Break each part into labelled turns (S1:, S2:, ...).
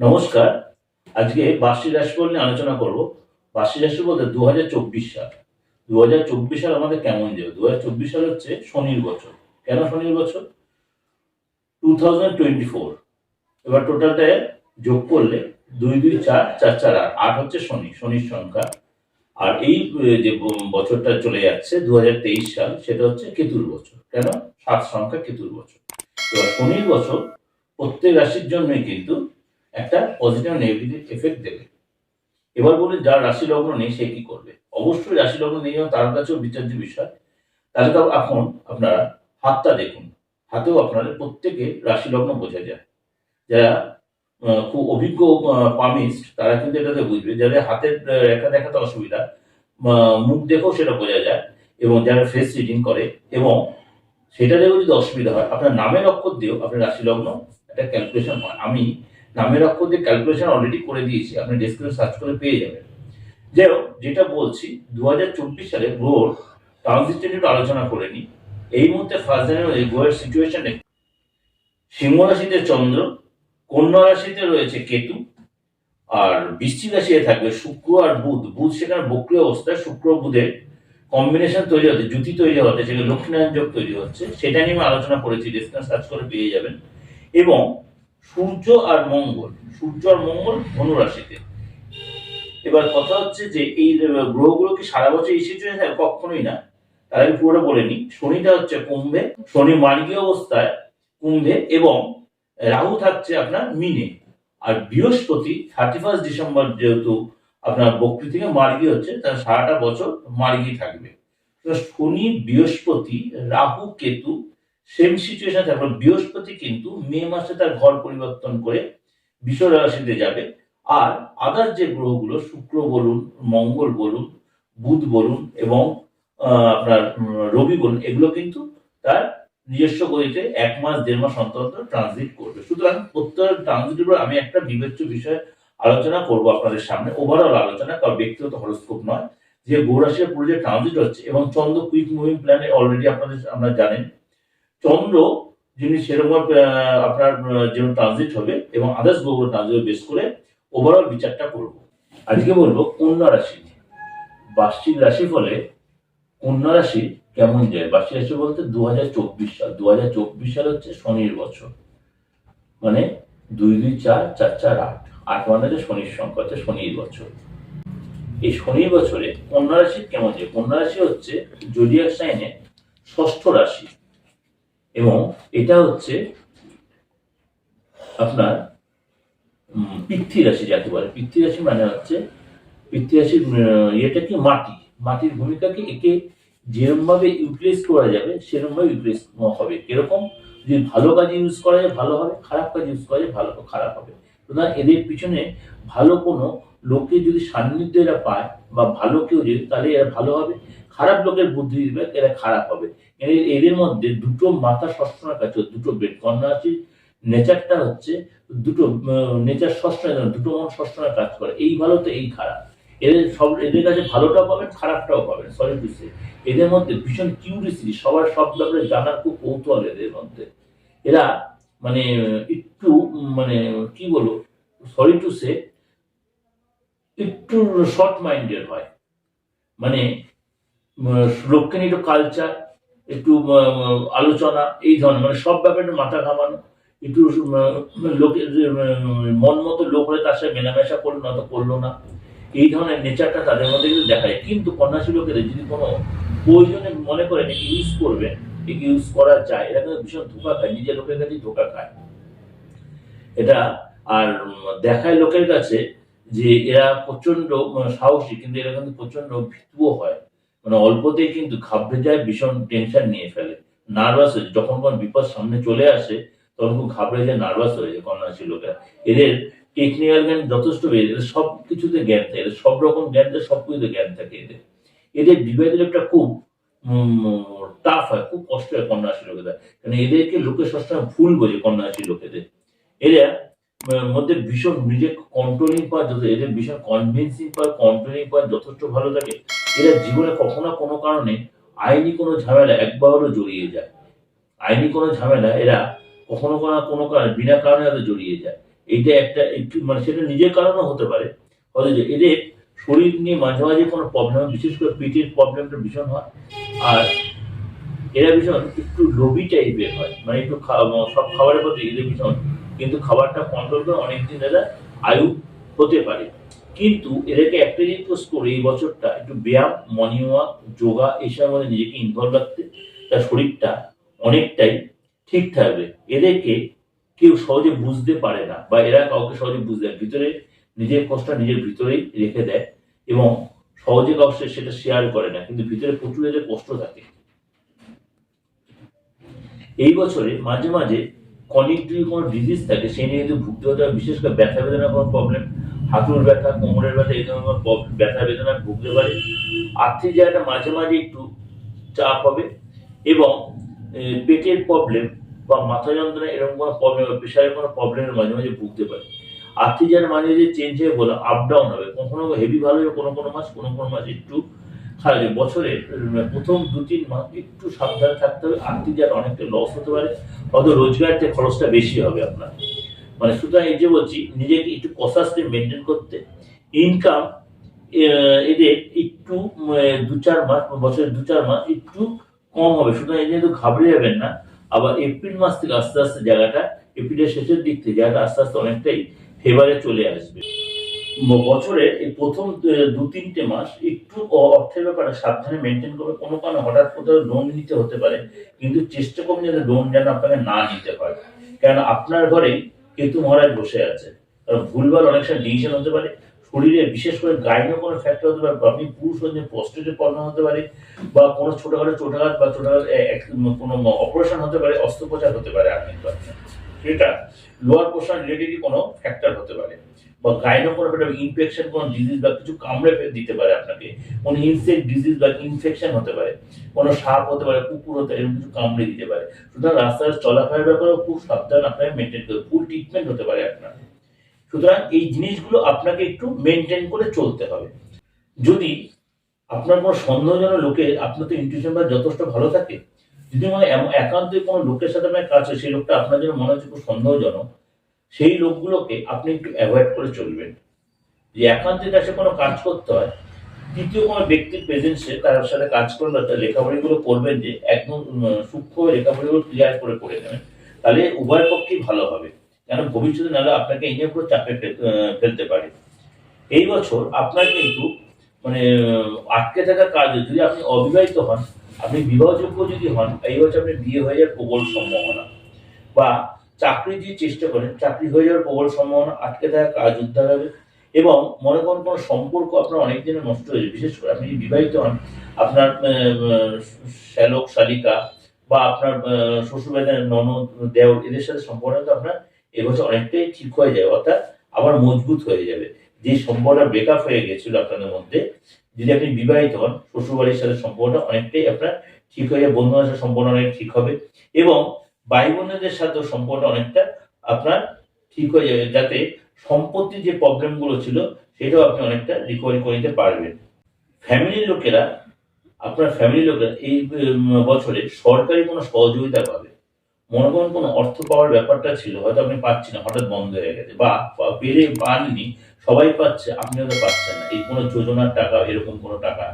S1: নমস্কার। আজকে বার্ষি রাশিফল নিয়ে আলোচনা করব। বার্ষি রাশি বলতে দু হাজার চব্বিশ সাল। দু হাজার চব্বিশ সাল আমাদের কেমন যাবে দু হাজার চব্বিশ সাল হচ্ছে শনির বছর। কেন শনির বছর? Two thousand twenty four. এবার টোটালটা যোগ করলে দুই দুই, চার চার চার, আট আট হচ্ছে শনি, শনির সংখ্যা। আর এই যে বছরটা চলে যাচ্ছে দু হাজার তেইশ সাল, সেটা হচ্ছে কেতুর বছর। কেন? সাত সংখ্যা কেতুর বছর। এবার শনির বছর প্রত্যেক রাশির জন্যই কিন্তু একটা পজিটিভ নেগেটিভ এফেক্ট দেবে। এবার বলি যার রাশি লগ্ন নেই, সে কি করবে? অবশ্যই রাশি লগ্ন নেই তার কাছেও বিচার্য বিষয়। তাহলে তো এখন আপনারা হাতটা দেখুন। হাতেও আপনাদের প্রত্যেকে রাশি লগ্ন বোঝা যায়। যারা খুব অভিজ্ঞ পামিস্ট, তারা কিন্তু এটাতে বুঝবে। যাদের হাতের রেখা দেখাতে অসুবিধা মুখ দেখেও সেটা বোঝা যায় এবং যারা ফেস রিডিং করে এবং সেটা যদি অসুবিধা হয়, আপনার নামের অক্ষর দিয়েও আপনার রাশি লগ্ন একটা ক্যালকুলেশন হয় আমি নামের অক্ষর দিয়ে ক্যালকুলেশন অলরেডি করে দিয়েছি, আপনি ডেসক্রিপশন সার্চ করে পেয়ে যাবেন। যাই হোক যেটা বলছি দু হাজার চব্বিশ সালে গ্রোর ট্রানজিট একটু আলোচনা করে নিই। এই মুহূর্তে ফার্স্ট জানুয়ারি গ্রহের সিচুয়েশন সিংহ রাশিতে চন্দ্র, কন্যা রাশিতে রয়েছে কেতু, আর বৃশ্চিক রাশিতে থাকবে শুক্র আর বুধ। বুধ সেখানে বক্রিয় অবস্থায়, শুক্র বুধের কম্বিনেশন তৈরি হতে জুতি তৈরি হতে সেখানে লক্ষ্মীনারায়ণ যোগ তৈরি হচ্ছে। সেটা নিয়ে আমি আলোচনা করেছি ডেসক্রিপশন সার্চ করে পেয়ে যাবেন। এবং সূর্য আর মঙ্গল, সূর্য আর মঙ্গল ধনুরাশিতে। এবার কথা হচ্ছে যে এই গ্রহগুলো কি সারা বছর এই সিচুয়েশন থাকে কখনোই না। তার আগে পুরোটা বলে নিই। শনিটা হচ্ছে কুম্ভে, শনি মার্গীয় অবস্থায় কুম্ভে এবং রাহু থাকছে আপনার মিনে। আর বৃহস্পতি থার্টি ফার্স্ট ডিসেম্বর যেহেতু আপনার বক্রি থেকে মার্গী হচ্ছে, তার সারাটা বছর মার্গী থাকবে। শনি, বৃহস্পতি, রাহু, কেতু সেম সিচুয়েশন থাকবে বৃহস্পতি কিন্তু মে মাসে তার ঘর পরিবর্তন করে বিশ্ব রাশিতে যাবে। আর আদার যে গ্রহগুলো, শুক্র বলুন, মঙ্গল বলুন, বুধ বলুন এবং আপনার রবি বলুন, এগুলো কিন্তু তার নিজস্ব গতিতে এক মাস, দেড় মাস অন্তর ট্রানজিট করবে। সুতরাং প্রত্যেক ট্রানজিটের উপর আমি একটা বিবেচ্য বিষয় আলোচনা করব আপনাদের সামনে। ওভারঅল আলোচনা, কারণ ব্যক্তিগত হরস্কোপ নয়। যে গৌরাশির পুরো যে ট্রানজিট হচ্ছে এবং চন্দ্র কুইক মুভিং প্ল্যানে অলরেডি আপনাদের আমরা জানেন চন্দ্র, যিনি সেরকম আপনার যেমন ট্রানজিট হবে এবং আদার্স গ্রহ ট্রানজিট বেস করে ওভারঅল বিচারটা করব। আজকে বলব কন্যা রাশি বার্ষিক রাশি ফলে কন্যা রাশি কেমন যায়? বার্ষিক রাশি বলতে দু হাজার চব্বিশ সাল। দু সাল হচ্ছে শনির বছর। মানে দুই দুই, চার চার চার, আট। আট মানে হচ্ছে শনির সংখ্যা, হচ্ছে শনির বছর। এই শনির বছরে কন্যা রাশি কেমন যায়? কন্যা রাশি হচ্ছে জোডিয়াক সাইনে ষষ্ঠ রাশি। এবং এটা হচ্ছে আপনার পৃথ্বী রাশি যাকে বলে। পৃথ্বী রাশি মানে হচ্ছে পৃথ্বী রাশির ইয়েটা কি মাটি। মাটির ভূমিকাকে একে যেরকম ভাবে ইউটিলাইজ করা যাবে সেরকম ভাবে ইউটিলাইজ হবে। কীরকম? যদি ভালো কাজে ইউজ করা যায়, ভালো হবে। খারাপ কাজে ইউজ করা যায়, ভালো, খারাপ হবে। সুতরাং এদের পিছনে ভালো কোনো লোকে যদি সান্নিধ্য এরা পায় বা ভালো কেউ যদি, তাহলে এরা ভালো হবে। খারাপ লোকের বুদ্ধি দিবে এরা খারাপ হবে। এদের মধ্যে দুটো মাথা সবসময় করে, দুটো বেড কন্যা রাশির নেচারটা হচ্ছে দুটো নেচার সবসময় দুটো মন সবসময় কাজ করে। এই ভালো তো এই খারাপ। এদের সব এদের কাছে ভালোটাও পাবেন খারাপটাও পাবেন সরি টু সে এদের মধ্যে ভীষণ কিউরিয়াসিটি সবার সব ব্যাপারে জানার খুব কৌতূহল এদের মধ্যে। এরা মানে একটু মানে কি বলব সরি টু সে একটু শর্ট মাইন্ডেড হয়। মানে লোককে নিয়ে একটু কালচার একটু আলোচনা, এই ধরনের মানে সব ব্যাপারে মাথা ঘামানো, একটু লোকের মন মতো লোক হলে তার সাথে মেলামেশা করল না তো করল না। এই ধরনের নেচারটা তাদের মধ্যে কিন্তু দেখা যায়। কিন্তু কন্যাশী লোকেদের যদি কোনো প্রয়োজনে মনে করেন একে ইউজ করবেন ইউজ করা যায়, এরা কিন্তু ভীষণ ধোকা খায়, নিজের লোকের কাছেই ধোকা খায়। এটা, আর দেখায় লোকের কাছে যে এরা প্রচণ্ড সাহসী, কিন্তু এরা কিন্তু প্রচণ্ড ভীতুও হয়। মানে অল্পতেই কিন্তু ঘাবড়ে যায়, ভীষণ টেনশন নিয়ে ফেলে। নার্ভাস হয়ে, যখন কোনো বিপদ সামনে চলে আসে, তখন খুব ঘাবড়ে যায় নার্ভাস হয়ে যায় কন্যাশী লোকেরা। এদের টেকনিক্যাল জ্ঞান যথেষ্ট বেড়ে এদের সব কিছুতে জ্ঞান থাকে, এদের সব রকম জ্ঞান থাকে, সব কিছুতে জ্ঞান থাকে এদের। এদের বিবাহের একটা খুব টাফ হয়, খুব কষ্ট হয় কন্যাশী লোকেদের। কারণ এদেরকে লোকে সবসময় ভুল বোঝে কন্যাশী লোকেদের। এরা মধ্যে ভীষণ নিজে কন্ট্রোলিং পাওয়ার যত এদের ভীষণ কনভিন্সিং পাওয়ার কন্ট্রোলিং পাওয়ার যথেষ্ট ভালো থাকে। এরা জীবনে কখনো কোনো কারণে আইনি কোনো ঝামেলা একবার হলেও জড়িয়ে যায়। আইনি কোনো ঝামেলা এরা কখনো কোনো কোনো কারণে, বিনা কারণে হয়তো জড়িয়ে যায়। এইটা একটা একটু মানে সেটা নিজের কারণও হতে পারে। হয়তো যে এদের শরীর নিয়ে মাঝে মাঝে কোনো প্রবলেম বিশেষ করে পেটের প্রবলেমটা ভীষণ হয়। আর এরা ভীষণ একটু লোভি টাইপের হয়। মানে একটু সব খাবারের প্রতি এদের ভীষণ, কিন্তু খাবারটা কন্ট্রোল করে অনেকদিন এরা আয়ু হতে পারে। কিন্তু এদেরকে একটা জিনিস করে, এই বছরটা একটু ব্যায়াম মর্নিং ওয়াক যোগা এইসবের মধ্যে নিজেকে ইনভলভ রাখতে তার শরীরটা অনেকটাই ঠিক থাকবে। এদেরকে কেউ সহজে বুঝতে পারে না বা এরা কাউকে সহজে বুঝতে ভিতরে নিজের কষ্টটা নিজের ভিতরেই রেখে দেয় এবং সহজে কাউকে সেটা শেয়ার করে না, কিন্তু ভিতরে প্রচুর এদের কষ্ট থাকে। এই বছরে মাঝে মাঝে কনিক যদি কোনো ডিজিজ থাকে, সেই নিয়ে কিন্তু ভুগতে হতে হয় বিশেষ করে ব্যথা বেদনার কোনো প্রবলেম হাঁটুর ব্যথা, কোমরের ব্যথা, এই ধরনের ব্যথা বেদনা ভুগতে পারে। আর্থিক জায়গাটা মাঝে মাঝে একটু চাপ হবে এবং পেটের প্রবলেম বা মাথা যন্ত্রণা এরকম কোনো প্রবলেম বা প্রেশারের কোনো প্রবলেমের মাঝে মাঝে ভুগতে পারে। আর্থিক জায়গাটা মাঝে মাঝে চেঞ্জ হয়ে বলো আপ ডাউন হবে। কখনো হেভি ভালো হবে কোনো কোনো মাস, কোনো কোনো মাস একটু হবে বছরে প্রথম দু, তিন মাস একটু সাবধানে থাকতে হবে। আর্থিক জায়গা অনেকটা লস হতে পারে, হয়তো রোজগার থেকে খরচটা বেশি হবে আপনার। মানে সুতরাং এই যে বলছি, নিজেকে একটু কসাসলি মেনটেন করতে ইনকাম এদের একটু দু, চার মাস বছরের দু, চার মাস একটু কম হবে। সুতরাং এই নিয়ে তো ঘাবড়ে যাবেন না, আবার এপ্রিল মাস থেকে আস্তে আস্তে জায়গাটা, এপ্রিলের শেষের দিক থেকে জায়গাটা আস্তে আস্তে অনেকটাই ফেভারে চলে আসবে। বছরে এই প্রথম দু তিনটে মাস একটু অর্থের ব্যাপারে সাবধানে মেনটেন করবে। কোনো কারণে হঠাৎ কোথাও লোন নিতে হতে পারে, কিন্তু চেষ্টা করুন যাতে লোন যেন আপনাকে না নিতে পারে। কেন আপনার ঘরেই কেতু মহারাজ বসে আছে। ভুলভাল অনেক সময় ডিসিশন হতে পারে। শরীরে বিশেষ করে গাইনো কোনো ফ্যাক্টর হতে পারে আপনি পুরুষ হচ্ছে প্রস্টেটের প্রবলেম হতে পারে, বা কোনো ছোটখাটো ছোটখাট বা ছোটখাটো কোনো অপারেশন হতে পারে, অস্ত্রোপচার হতে পারে, আপনি সেটা লোয়ার পোর্শন রিলেটেডই কোনো ফ্যাক্টর হতে পারে। বা গাইনো কোনো একটা ইনফেকশন কোনো ডিজিজ বা কিছু কামড়ে দিতে পারে আপনাকে। কোনো ইনসেক্ট ডিজিজ বা ইনফেকশন হতে পারে। কোনো সাপ হতে পারে, কুকুর হতে পারে কিছু কামড়ে দিতে পারে। সুতরাং রাস্তায় চলাফেরার ব্যাপারেও খুব সাবধান আপনাকে মেনটেন করতে ফুল ট্রিটমেন্ট হতে পারে আপনার। সুতরাং এই জিনিসগুলো আপনাকে একটু মেনটেন করে চলতে হবে। যদি আপনার কোনো সন্দেহজনক লোকে আপনার তো ইনটিউশন বা যথেষ্ট ভালো থাকে যদি মানে এমন একান্তই কোনো লোকের সাথে আপনার কাজ হয় সেই লোকটা আপনার জন্য মনে হচ্ছে খুব সন্দেহজনক, সেই লোকগুলোকে আপনি একটু অ্যাভয়েড করে চলবেন। যে একান্তে সাথে কোনো কাজ করতে হয়, তৃতীয় কোনো ব্যক্তির প্রেজেন্সে তার সাথে কাজ করলে তার লেখাপড়িগুলো করবেন যে একদম সূক্ষ্ম লেখাপড়িগুলো ক্লিয়ার করে পড়ে নেবেন, তাহলে উভয় পক্ষেই ভালো হবে। কেন? ভবিষ্যতে নাহলে আপনাকে এই নিয়ে পুরো চাপে ফেলতে পারে। এই বছর আপনার কিন্তু মানে আটকে থাকা কাজ যদি আপনি অবিবাহিত হন আপনি বিবাহযোগ্য যদি হন, এই বছর আপনি বিয়ে হয়ে যাওয়ার প্রবল সম্ভাবনা। বা চাকরি যদি চেষ্টা করেন, চাকরি হয়ে যাওয়ার প্রবল সম্ভাবনা, আটকে থাকা কাজ উদ্ধার হবে এবং মনে করুন কোনো সম্পর্ক আপনার অনেক দিনে নষ্ট হয়ে হয়েছে বিশেষ করে আপনি বিবাহিত হন, আপনার শ্যালক, শালিকা বা আপনার শ্বশুরবাড়ির ননদ, দেওর, এদের সাথে সম্পর্কটা আপনার এবছর অনেকটাই ঠিক হয়ে যায় অর্থাৎ আবার মজবুত হয়ে যাবে। যে সম্পর্কটা ব্রেকআপ হয়ে গেছিল আপনাদের মধ্যে, যদি আপনি বিবাহিত হন, শ্বশুরবাড়ির সাথে সম্পর্কটা অনেকটাই আপনার ঠিক হয়ে যাবে বন্ধু সাথে সম্পর্ক অনেক ঠিক হবে এবং ভাই বোনদের সাথেও সম্পর্কটা অনেকটা আপনার ঠিক হয়ে যাবে, যাতে সম্পত্তির যে প্রবলেমগুলো ছিল, সেটাও আপনি অনেকটা রিকভারি করে নিতে পারবেন। ফ্যামিলির লোকেরা, আপনার ফ্যামিলির লোকেরা এই বছরে সরকারি কোনো সহযোগিতা পাবে। মনে করুন কোনো অর্থ পাওয়ার ব্যাপারটা ছিল, হয়তো আপনি পাচ্ছেন হঠাৎ বন্ধ হয়ে গেছে বা বা পেলে পাননি সবাই পাচ্ছে আপনি হয়তো পাচ্ছেন না। এই কোনো যোজনার টাকা, এরকম কোনো টাকা,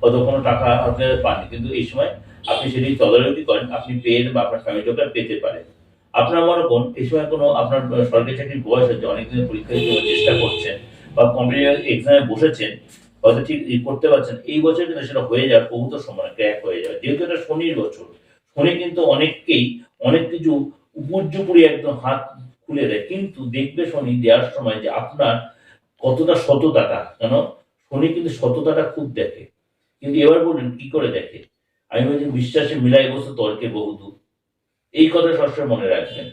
S1: হয়তো কোনো টাকা আপনি পাননি, কিন্তু এই সময় আপনি সেটি তদারকি করেন, আপনি পেয়ে বা আপনার ফ্যামিলি লোকেরা পেতে পারেন আপনার মনে করুন এই সময় কোনো আপনার সরকারি চাকরির বয়স হচ্ছে অনেকদিন পরীক্ষা দিতে চেষ্টা করছেন বা কম্পিটিটিভ এক্সামে বসেছেন, হয়তো ঠিক করতে পারছেন, এই বছর কিন্তু সেটা হয়ে যাওয়ার বহুত সময় ক্র্যাক হয়ে যাবে। যেহেতু এটা শনির বছর, শনি কিন্তু অনেককেই অনেক কিছু উপর্যুপুরি একদম হাত খুলে দেয়। কিন্তু দেখবে শনি দেওয়ার সময় যে আপনার কতটা সততাটা কেন শনি কিন্তু সততাটা খুব দেখে। কিন্তু এবার বলুন, কি করে দেখে? আমি বলছি, বিশ্বাসে মিলাই বসে তর্কে বহুদূর। এই কথা সবসময় মনে রাখবেন।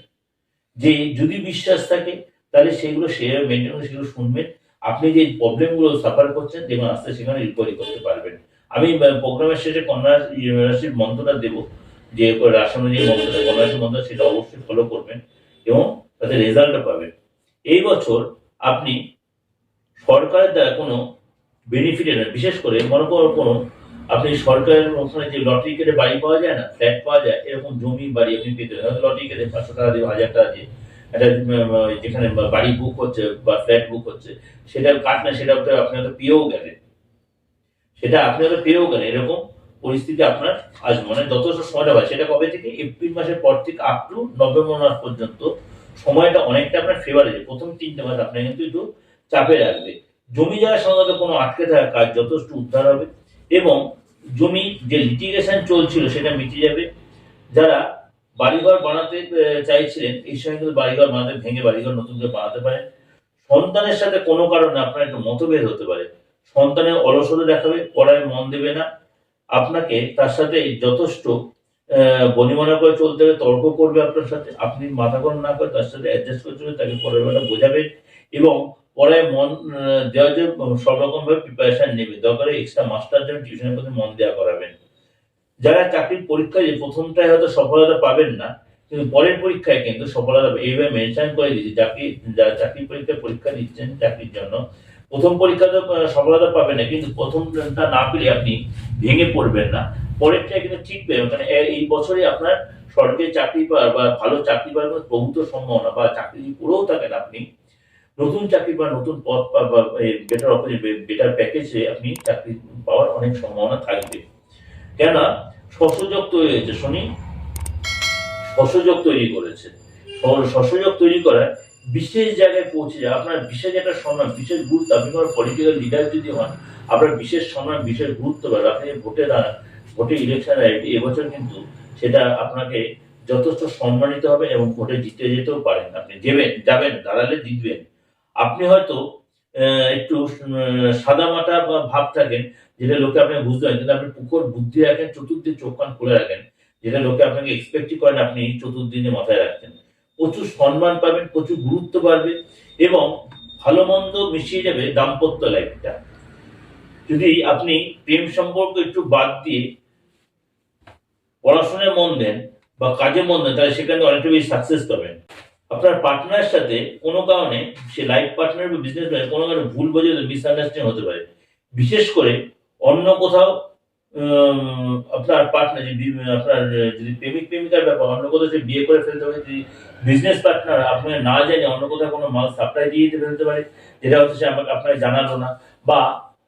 S1: যে যদি বিশ্বাস থাকে, তাহলে সেগুলো সে মেনটেন করে, সেগুলো শুনবেন। আপনি যে প্রবলেমগুলো সাফার করছেন, দেখুন, আস্তে সেখানে রিকভারি করতে পারবেন। আমি প্রোগ্রামের শেষে কন্যা রাশির মন্ত্রটা দেবো। যে রাশি অনুযায়ী মন্ত্রটা কন্যা রাশির মন্ত্র সেটা অবশ্যই ফলো করবেন এবং তাতে রেজাল্টটা পাবেন। এই বছর আপনি সরকারের দ্বারা কোনো বেনিফিট না, বিশেষ করে মনে করো কোনো আপনি সরকারের ওখানে যে লটারি কেটে বাড়ি পাওয়া যায় না ফ্ল্যাট পাওয়া যায়, এরকম জমি বাড়ি আপনি পেতে লটারি কেটে পাঁচশো টাকা দিয়ে হাজার টাকা দিয়ে একটা যেখানে বাড়ি বুক হচ্ছে বা ফ্ল্যাট বুক হচ্ছে সেটার কাট না, সেটা আপনি হয়তো পেয়েও গেলেন। সেটা আপনি হয়তো পেয়েও গেলেন, এরকম পরিস্থিতি আপনার আসবে। মানে যথেষ্ট সময়টা হয় সেটা কবে থেকে? এপ্রিল মাসের পর থেকে আপ টু নভেম্বর মাস পর্যন্ত সময়টা অনেকটা আপনার ফেভারে প্রথম তিনটে মাস আপনার কিন্তু একটু চাপে রাখবে। জমি জায়গার সাধারণত কোনো আটকে থাকা কাজ যথেষ্ট উদ্ধার হবে এবং জমি যে লিটিগেশন চলছিল সেটা মিটে যাবে। যারা বাড়িঘর বানাতে চাইছিলেন, এই সময় কিন্তু বাড়িঘর বানাতে ভেঙে বাড়িঘর নতুন করে বানাতে পারেন। সন্তানের সাথে কোনো কারণে আপনার একটু মতভেদ হতে পারে। সন্তানের অলসতা দেখাবে, পড়ায় মন দেবে না। আপনাকে তার সাথে যথেষ্ট বনিমনা করে চলতে হবে, তর্ক করবে আপনার সাথে। আপনি মাথা গরম না করে তার সাথে অ্যাডজাস্ট করে চলে তাকে পরের বেলা বোঝাবেন এবং পড়ায় মন দেওয়ার জন্য সব ভাবে প্রিপারেশন নেবে দরকারে এক্সট্রা মাস্টার জন্য টিউশনের প্রতি মন দেওয়া করাবেন। যারা চাকরির পরীক্ষায় যে প্রথমটায় হয়তো সফলতা পাবেন না কিন্তু পরের পরীক্ষায় কিন্তু সফলতা এইভাবে মেনশন করে দিচ্ছি চাকরি যারা চাকরি পরীক্ষায় পরীক্ষা দিচ্ছেন চাকরির জন্য প্রথম পরীক্ষাতে আহ, সফলতা পাবেন না কিন্তু প্রথমটা না পেলে আপনি ভেঙে পড়বেন না। পরেরটা কিন্তু ঠিক পেয়ে মানে এই বছরে আপনার সরকারি চাকরি পাওয়ার বা ভালো চাকরি পাওয়ার প্রভূত সম্ভাবনা বা চাকরি করেও থাকেন আপনি। নতুন চাকরি বা নতুন পদ বা বেটার বেটার প্যাকেজে আপনি চাকরি পাওয়ার অনেক সম্ভাবনা থাকবে। কেননা শস্যযোগ তৈরি হয়েছে, শনি। শস্যযোগ তৈরি করেছে। শস্যযোগ তৈরি করার বিশেষ জায়গায় পৌঁছে যায়। আপনার বিশেষ একটা সম্মান, বিশেষ গুরুত্ব, আপনি কোনো পলিটিক্যাল লিডার যদি হন, আপনার বিশেষ সম্মান, বিশেষ গুরুত্ব পাবে আপনি ভোটে দাঁড়ান, ভোটে ইলেকশন এবছর কিন্তু সেটা আপনাকে যথেষ্ট সম্মানিত হবে এবং ভোটে জিতে যেতেও পারেন। আপনি যাবেন যাবেন, দাঁড়ালে জিতবেন। আপনি হয়তো একটু সাদা মাটা ভাব থাকেন যেটা লোকে আপনাকে বুঝতে পারেন। কিন্তু আপনি পুকুর বুদ্ধি রাখেন, চতুর্দিক চোখ কান খুলে রাখেন, যেটা লোকে আপনাকে এক্সপেক্টই করেন আপনি চতুর্দিনে মাথায় রাখছেন। প্রচুর সম্মান পাবেন, প্রচুর গুরুত্ব বাড়বে এবং ভালো মন্দ মিশিয়ে যাবে দাম্পত্য লাইফটা যদি আপনি প্রেম সম্পর্ক একটু বাদ দিয়ে পড়াশোনায় মন দেন বা কাজে মন দেন, তাহলে সেখানে অনেকটা বেশি সাকসেস পাবেন। আপনার পার্টনারের সাথে কোনো কারণে সে লাইফ পার্টনার বা বিজনেস কোনো কারণে ভুল বোঝে মিসআন্ডারস্ট্যান্ডিং হতে পারে। বিশেষ করে অন্য কোথাও আপনার পার্টনার যে আপনার, যদি প্রেমিক, প্রেমিকার ব্যাপার, অন্য কোথাও সে বিয়ে করে ফেলতে পারে, যদি বিজনেস পার্টনার আপনার না জানে, অন্য কোথাও কোনো মাল সাপ্লাই দিয়ে দিতে ফেলতে পারে, যেটা হচ্ছে সে আমাকে, আপনাকে জানালো না, বা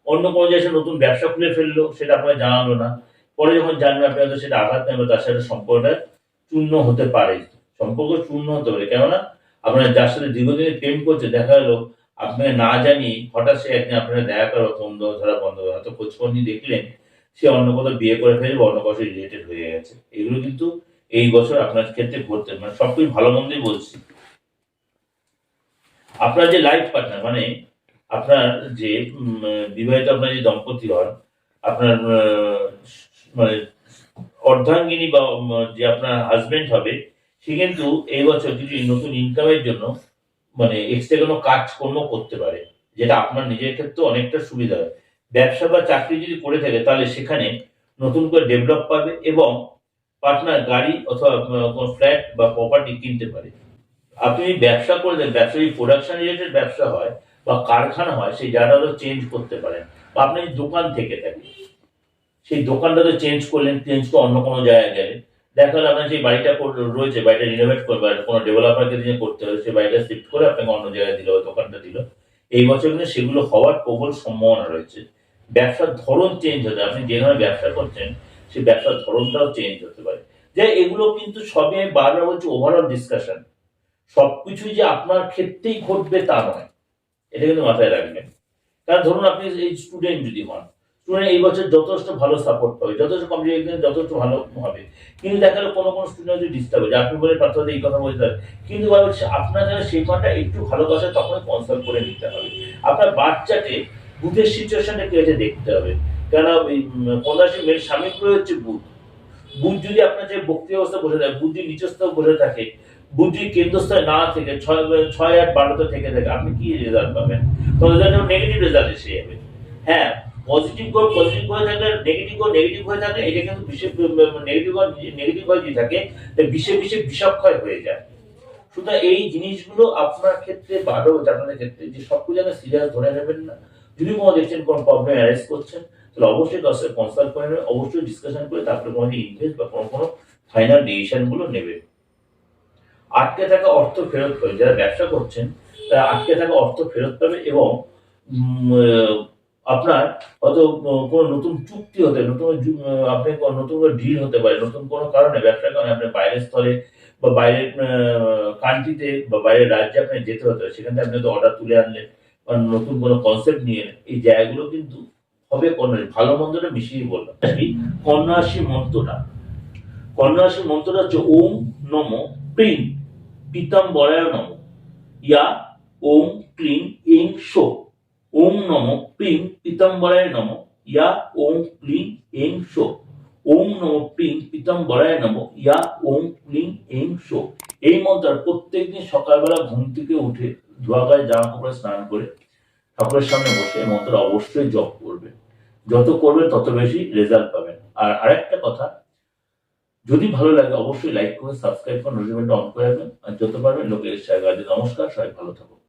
S1: অন্য কোনো জায়গায় নতুন ব্যবসা খুলে ফেলল, সেটা আপনাকে জানালো না, পরে যখন জানবে, আপনি হয়তো সেটা আঘাত নেবে তার সাথে সম্পর্কটা চূর্ণ হতে পারে। সম্পর্ক চূর্ণ হতে পারে। কেননা, আপনার যার সাথে দীর্ঘদিনে প্রেম করছে, দেখা গেলো আপনাকে না জানি হঠাৎ সে একদিন আপনার দেখা করো বন্ধ ধরা বন্ধ হবে হয়তো খোঁজখবর দেখলেন সে অন্য কোথাও বিয়ে করে ফেলবে অন্য কোথাও রিলেটেড হয়ে গেছে। এগুলো কিন্তু এই বছর আপনার ক্ষেত্রে ঘটতে মানে সবকিছু ভালো মন্দই বলছি। আপনার যে লাইফ পার্টনার মানে আপনার যে বিবাহিত আপনার যে দম্পতি হন, আপনার মানে অর্ধাঙ্গিনী বা যে আপনার হাজবেন্ড হবে সে কিন্তু এই বছর কিছু নতুন ইনকামের জন্য মানে এক্সট্রা কোনো কাজকর্ম করতে পারে, যেটা আপনার নিজের ক্ষেত্রে অনেকটা সুবিধা হয়। ব্যবসা বা চাকরি যদি করে থাকে, তাহলে সেখানে নতুন করে ডেভেলপ পাবে এবং পার্টনার গাড়ি অথবা কোনো ফ্ল্যাট বা প্রপার্টি কিনতে পারে। আপনি যদি ব্যবসা করে দেন, ব্যবসা যদি প্রোডাকশন রিলেটেড ব্যবসা হয় বা কারখানা হয়, সেই জায়গাটা চেঞ্জ করতে পারেন। বা আপনি দোকান থেকে থাকেন, সেই দোকানটা তো চেঞ্জ করলেন চেঞ্জ করে অন্য কোনো জায়গায় গেলেন। দেখা গেল আপনার সেই বাড়িটা রয়েছে, বাড়িটা রিনোভেট করবে, আর কোনো ডেভেলপারকে দিয়ে করতে হবে সেই বাড়িটা শিফট করে আপনাকে অন্য জায়গায় দিল দোকানটা দিল। এই বছর কিন্তু সেগুলো হওয়ার প্রবল সম্ভাবনা রয়েছে। ব্যবসার ধরন চেঞ্জ হতে, আপনি যে ধরনের ব্যবসা করছেন, সেই ব্যবসার ধরনটাও চেঞ্জ হতে পারে। যে এগুলো কিন্তু আমি বারবার বলছি ওভারঅল ডিসকাশন সবকিছুই যে আপনার ক্ষেত্রেই ঘটবে তা নয়। এটা কিন্তু মাথায় রাখবেন। কারণ ধরুন আপনি এই স্টুডেন্ট যদি হন স্টুডেন্ট এই বছর যথেষ্ট ভালো সাপোর্ট পাবে। যথেষ্ট কম্পিটিশন যথেষ্ট ভালো হবে। কিন্তু দেখা গেলো কোনো কোনো স্টুডেন্ট যদি ডিস্টার্ব হয়ে আপনি বলে প্রার্থনা এই কথা বলতে হবে কিন্তু আপনার যারা সেই ফোনটা একটু ভালোবাসে তখন কনসাল্ট করে নিতে হবে। আপনার বাচ্চাকে বুথের সিচুয়েশনটা কি হচ্ছে দেখতে হবে। কেন পদার্থী মেয়ের স্বামী প্রয়োগ হচ্ছে বুথ বুধ যদি আপনার যে বক্তি অবস্থা বসে থাকে যদি নিচস্থ বসে থাকে বুধ যদি কেন্দ্রস্থলে না থেকে, ছয় ছয় আট বারোতে থেকে থাকে, আপনি কি রেজাল্ট পাবেন? তো রেজাল্ট নেগেটিভ রেজাল্ট এসে যাবে। হ্যাঁ পজিটিভ করে পজিটিভ হয়ে থাকলে নেগেটিভ করে নেগেটিভ হয়ে থাকলে, এটা কিন্তু বিশেষ নেগেটিভ নেগেটিভ হয়ে যদি থাকে তা বিষে বিষে বিষক্ষয় হয়ে যায়। সুতরাং এই জিনিসগুলো আপনার ক্ষেত্রে হচ্ছে, আপনাদের ক্ষেত্রে যে সবকিছু যেন সিরিয়াস ধরে নেবেন না। যদি কোনো দেখছেন কোনো প্রবলেম অ্যারেস্ট করছেন, তাহলে অবশ্যই কাছে কনসাল্ট করে নেবেন, অবশ্যই ডিসকাশন করে তারপরে কোনো ইনভেস্ট বা কোনো কোনো ফাইনাল ডিসিশনগুলো নেবেন। আটকে থাকা অর্থ ফেরত পাবে যারা ব্যবসা করছেন, তারা আটকে থাকা অর্থ ফেরত পাবে এবং আপনার হয়তো কোনো নতুন চুক্তি হতে, নতুন আপনি নতুন করে ডিল হতে পারে, নতুন কোনো কারণে ব্যবসার কারণে আপনি বাইরের স্থলে বা বাইরের কান্ট্রিতে বা বাইরের রাজ্যে আপনি যেতে হতে পারে, সেখান আপনি অর্ডার তুলে আনলেন বা নতুন কোনো কনসেপ্ট নিয়ে এই জায়গাগুলো কিন্তু হবে কন্যাশী ভালো মন্দটা মিশিয়ে বললাম। কন্যাশী মন্ত্রটা। কন্যাশী মন্ত্রটা হচ্ছে ওম নম প্রিং পিতাম্বরায় নম। ইয়া, ওম ক্লিং, ইং শো। ওম নম প্রিং পিতাম্বরায় নম। ইয়া ওম ক্লিং ইং শো। ওম নম প্রিং পিতাম্বরায় নম। ইয়া ওম ক্লিং ইং শো। এই মন্ত্র প্রত্যেকদিন সকালবেলা ঘুম থেকে উঠে ধোয়া গায়ে জামা কাপড়ে স্নান করে ঠাকুরের সামনে বসে এই মন্ত্র অবশ্যই জপ করবে। যত করবে তত বেশি রেজাল্ট পাবেন। আর আরেকটা কথা, যদি ভালো লাগে অবশ্যই লাইক করে সাবস্ক্রাইব করে নোটিফিকেশনটা অন করে রাখবেন। আর যত পারবেন লোকের শেয়ার নমস্কার, সবাই ভালো থাকুন।